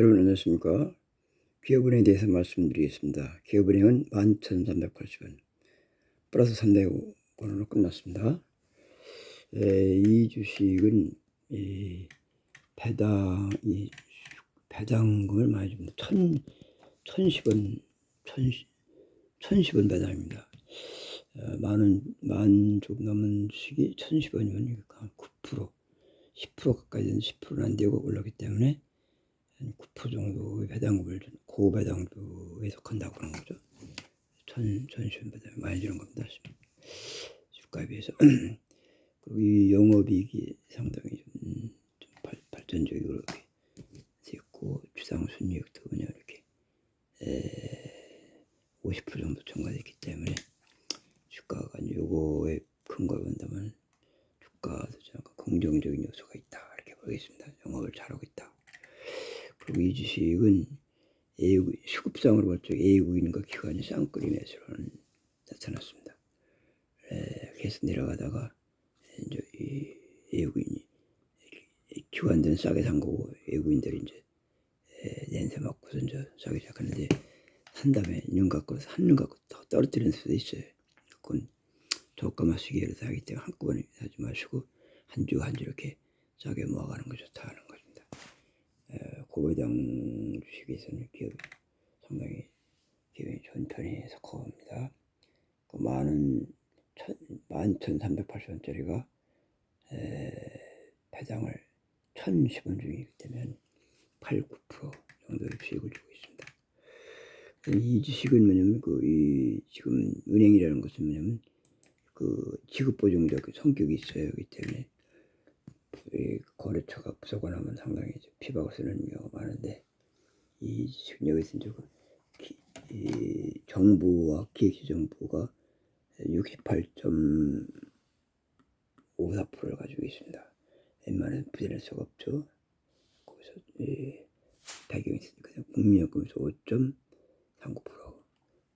여러분 안녕하십니까? 기업은행에 대해서 말씀드리겠습니다. 기업은행은 11,380원 플러스 300원으로 끝났습니다. 에, 이 주식은 이 배당 이 배당금을 많이 줍니다. 천, 천십원 천, 천십원 배당입니다. 어, 만원 만 조금 넘은 주식이 천십원이면 9% 10% 가까이 되는 10%는 안 되고 올랐기 때문에 한9% 정도의 배당금을 준 고배당주에 속한다고 그런 거죠. 천, 천시원 배당 많이 주는 겁니다. 주가에 비해서. 그리고 이 영업이익이 상당히 좀, 좀 발, 발전적으로 이렇게 됐고, 주상 순이익도 그냥 이렇게 에, 50% 정도 증가됐기 때문에 주가가 요거에 큰 걸 본다면 주가도 좀 약간 긍정적인 요소가 있다. 이렇게 보겠습니다. 영업을 잘하고 있다. 그리고 이 주식은 A국, 시급상으로 볼적 A국인과 기관이 쌍끌이 매수로는 나타났습니다. 에, 그래서 내려가다가 이제 이 A국인이 기관들은 싸게 산 거고 A국인들이 이제 에, 냄새 맡고서 이제 싸게 시작하는데 산 다음에 눈 갖고 한눈 갖고 더 떨어뜨리는 수도 있어요. 그건 저가만 쓰기로 하기 때문에 한꺼번에 사지 마시고 한 주 한주 이렇게 싸게 모아가는 거 좋다는. 에, 고배당 주식에서는 기업이 상당히 기업이 편에 속합니다. 그 많은 천, 만 천 삼백 팔십 원짜리가 배당을 천 십 원 중이기 때문에 8, 9% 정도의 수익을 주고 있습니다. 이 주식은 뭐냐면 그 이 지금 은행이라는 것은 뭐냐면 그 지급 보증자 그 성격이 있어요. 그렇기 때문에 이 거래처가 부족하면 상당히 피박을 쓰는 경우가 많은데 이 지금 여기서 이제 그 기, 이 정부와 기획재정부가 68.54%를 가지고 있습니다. 웬만하면 부진할 수가 없죠. 거기서 이 배경이 있으니까 국민연금에서 5.39%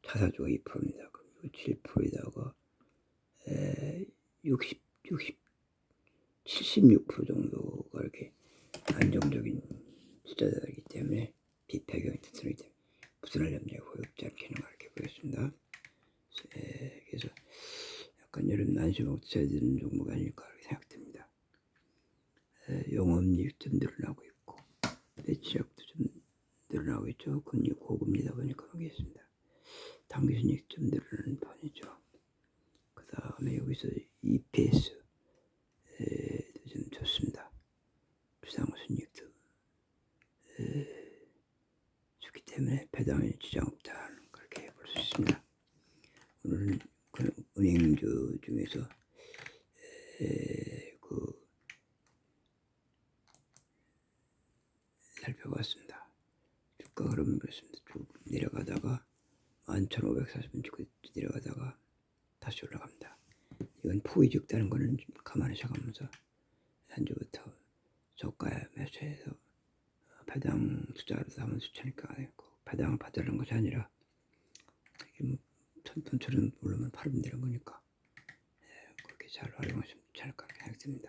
자사주가 2%입니다. 그리고 7%에다가 60, 60, 76% 정도가 이렇게 안정적인 투자자이기 때문에 비타경 인터넷이 때문에 부산할 염려에 호흡지 않게는 이렇게 보겠습니다. 예, 그래서 약간 여름 난심하고 투자해야 되는 종목 아닐까 생각됩니다. 예, 영업이익 좀 늘어나고 있고 매출액도 좀 늘어나고 있죠. 금리 고금리다 보니까 그런 게 있습니다. 당기순이익 좀 늘어나는 편이죠. 그 다음에 여기서 2% 좋기 때문에 배당에 지장 없다 그렇게 볼 수 있습니다. 오늘은 그 은행주 중에서 에, 그 살펴봤습니다. 주가 흐름을 그렇습니다. 쭉 내려가다가 11,540원 찍고 내려가다가 다시 올라갑니다. 이건 포위 적다는 거는 좀 감안하셔가면서 한 주부터 저가에 매수해서 배당 투자를 하면 아니고 배당을 받으려는 것이 아니라 뭐 천톤처럼 오르면 팔으면 되는 거니까 예, 그렇게 잘 활용하시면 않을까 생각됩니다.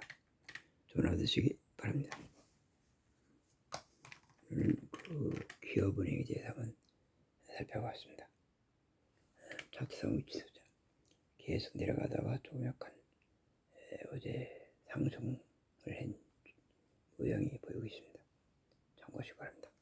하루 되시기 바랍니다. 오늘 그 기업은행에 대해서 한번 살펴봤습니다. 차트상 위치도 계속 내려가다가 좀 약간 에, 어제 상승을 한 모양이 보이고 있습니다. 참고하시기 바랍니다.